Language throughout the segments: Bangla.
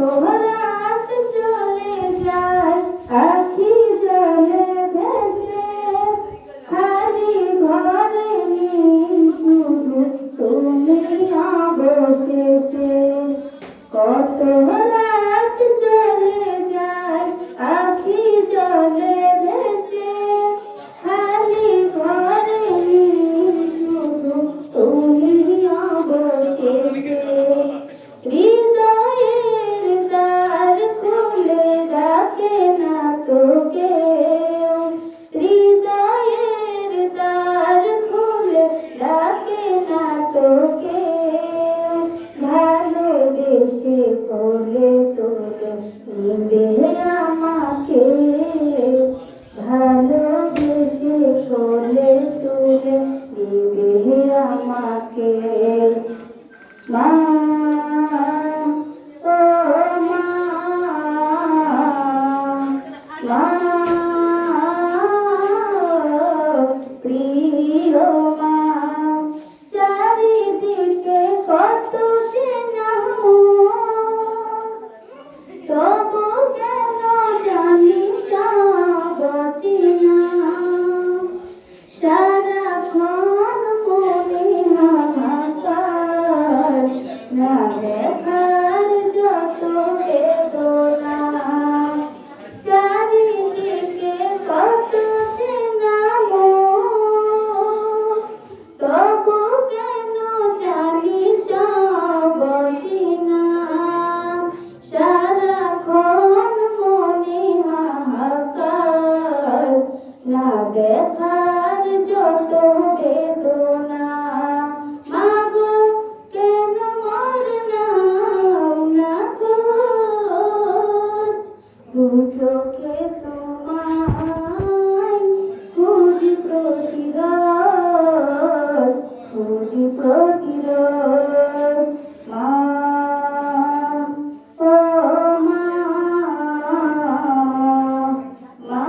Oh, Okay. না দেখার যত বেদনা চারিদিকে কত কেন সব সারাক্ষণ দেখার যত বেদনা দু চোখে তোমায় খুঁজি প্রতিরোধ খুঁজি প্রতিরোধ। মা ও মা মা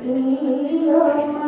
প্রিয় মা।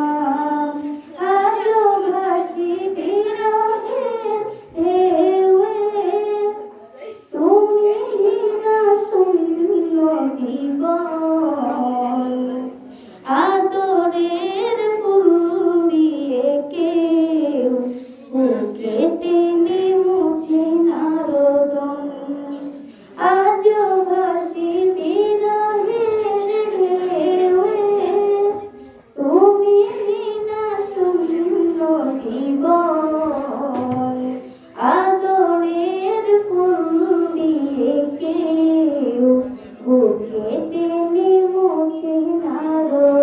കേട്ടിരുന്നേ മോചിനാരോ